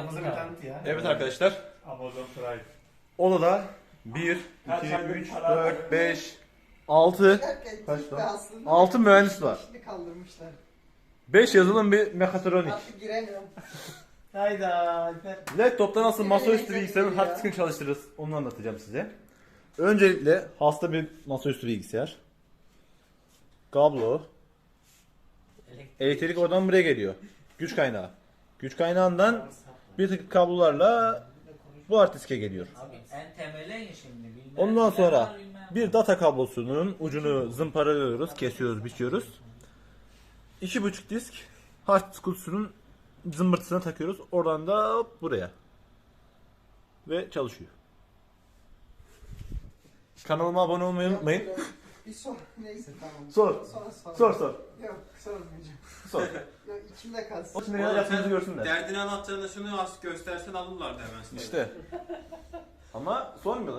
Kafamızı bir tanıt ya. Evet arkadaşlar. Amazon Prime. Odada 1, Kaç 2, aydır 3, para 4, 5, 6, Derken Kaç ciddi lan? aslında. 6 mühendis var. Şimdi kaldırmışlar. 5 yazılım bir mekatronik. Artık giremiyorum. Hayda. Laptopta nasıl masaüstü bilgisayarın ya. hard diskini çalıştırırız onu anlatacağım size. Öncelikle hasta bir masaüstü bilgisayar. Kablo. Elektrik oradan buraya geliyor. Güç kaynağı. Güç kaynağından bir takım kablolarla bu hard diske geliyor. Abi en temele in şimdi. Bilmem Ondan sonra var, bilmem ne. bir data kablosunun ucunu zımparalıyoruz, kesiyoruz, biçiyoruz. İki buçuk disk hard disk kutusunun zımbırtısına takıyoruz. Oradan da hop buraya. Ve çalışıyor. Kanalıma abone olmayı unutmayın. Bir sor. Neyse tamam. Sor. Sonra sor. Sor sor. Yok sormayacağım. Sor. İçimde kalsın. O şimdi neler yaptığınızı görsünler. Derdini anlatacağına şunu az göstersen alırlardı hemen. seni. İşte. Ama sormuyorlar.